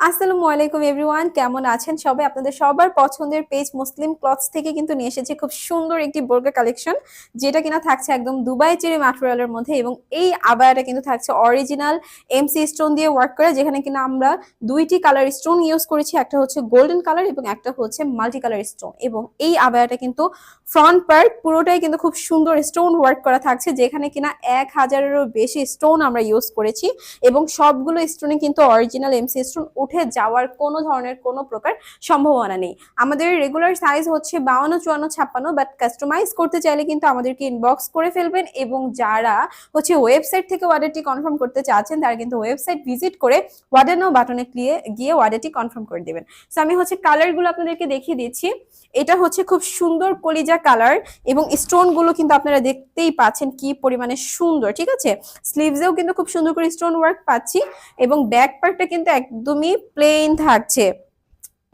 আসসালামু আলাইকুম এভরিওয়ান, কেমন আছেন সবাই? আপনাদের সবার পছন্দের পেজ মুসলিম ক্লথস থেকে কিন্তু নিয়ে এসেছে খুব সুন্দর একটি বোরকা কালেকশন যেটা কিনা থাকছে একদম দুবাই চেরি ম্যাটেরিয়ালের মধ্যে এবং এই আবায়াটা কিন্তু থাকছে অরিজিনাল এমসি স্টোন দিয়ে ওয়ার্ক করা, যেখানে কিনা আমরা দুইটি কালার স্টোন ইউজ করেছি, একটা হচ্ছে গোল্ডেন কালার এবং একটা হচ্ছে মাল্টি কালার স্টোন এবং এই আবায়াটা কিন্তু ফ্রন্ট পার্ট পুরোটাই কিন্তু খুব সুন্দর স্টোন ওয়ার্ক করা থাকছে, যেখানে কিনা এক হাজারেরও বেশি স্টোন আমরা ইউজ করেছি এবং সবগুলো স্টোনে কিন্তু অরিজিনাল এমসি স্টোন উঠে যাওয়ার কোনো ধরনের কোনো প্রকার সম্ভাবনা নেই। আমাদের রেগুলার সাইজ হচ্ছে বাউন্ন, চুয়ান্ন, ছাপ্পান্ন বাট কাস্টমাইজ করতে চাইলে কিন্তু আমাদেরকে ইনবক্স করে ফেলবেন এবং যারা হচ্ছে ওয়েবসাইট থেকে অর্ডারটি কনফার্ম করতে চাচ্ছেন, তারা কিন্তু ওয়েবসাইট ভিজিট করে অর্ডার নাও বাটনে ক্লিয়ে গিয়ে অর্ডারটি কনফার্ম করে দেবেন। সো আমি হচ্ছে কালারগুলো আপনাদেরকে দেখিয়ে দিচ্ছি। এটা হচ্ছে খুব সুন্দর কলিজা কালার এবং স্টোনগুলো কিন্তু আপনারা দেখতেই পাচ্ছেন কি পরিমাণে সুন্দর, ঠিক আছে? স্লিভসেও কিন্তু খুব সুন্দর করে স্টোন ওয়ার্ক পাচ্ছি এবং ব্যাক পার্টটা কিন্তু একদমই প্লেন থাকছে।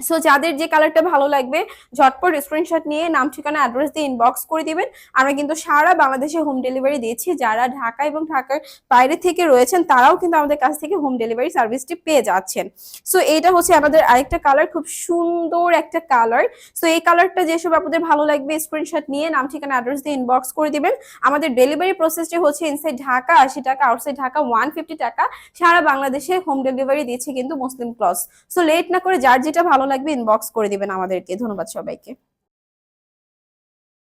সো যাদের যে কালারটা ভালো লাগবে, ঝটপট স্ক্রিনশট নিয়ে নাম, ঠিকানা অ্যাড্রেস দিয়ে ইনবক্স করে দিবেন। আমরা কিন্তু সারা বাংলাদেশে হোম ডেলিভারি দিচ্ছি যারা ঢাকা এবং ঢাকার বাইরে থেকে রয়েছেন, তারাও কিন্তু আমাদের কাছ থেকে হোম ডেলিভারি সার্ভিসটি পেয়ে যাচ্ছেন। সো এটা হচ্ছে আমাদের আরেকটা কালার খুব সুন্দর একটা কালার সো এই কালারটা যেসব আপনাদের ভালো লাগবে স্ক্রিনশট নিয়ে নাম, ঠিকানা অ্যাড্রেস দিয়ে ইনবক্স করে দিবেন। আমাদের ডেলিভারি প্রসেসটি হচ্ছে ইনসাইড ঢাকা, আশি টাকা আউটসাইড ঢাকা ওয়ান টাকা। সারা বাংলাদেশে হোম ডেলিভারি দিয়েছে কিন্তু মুসলিম ক্লস সো লেট না করে যার যেটা ভালো লাগবে ইনবক্স করে দিবেন আমাদেরকে। ধন্যবাদ সবাইকে।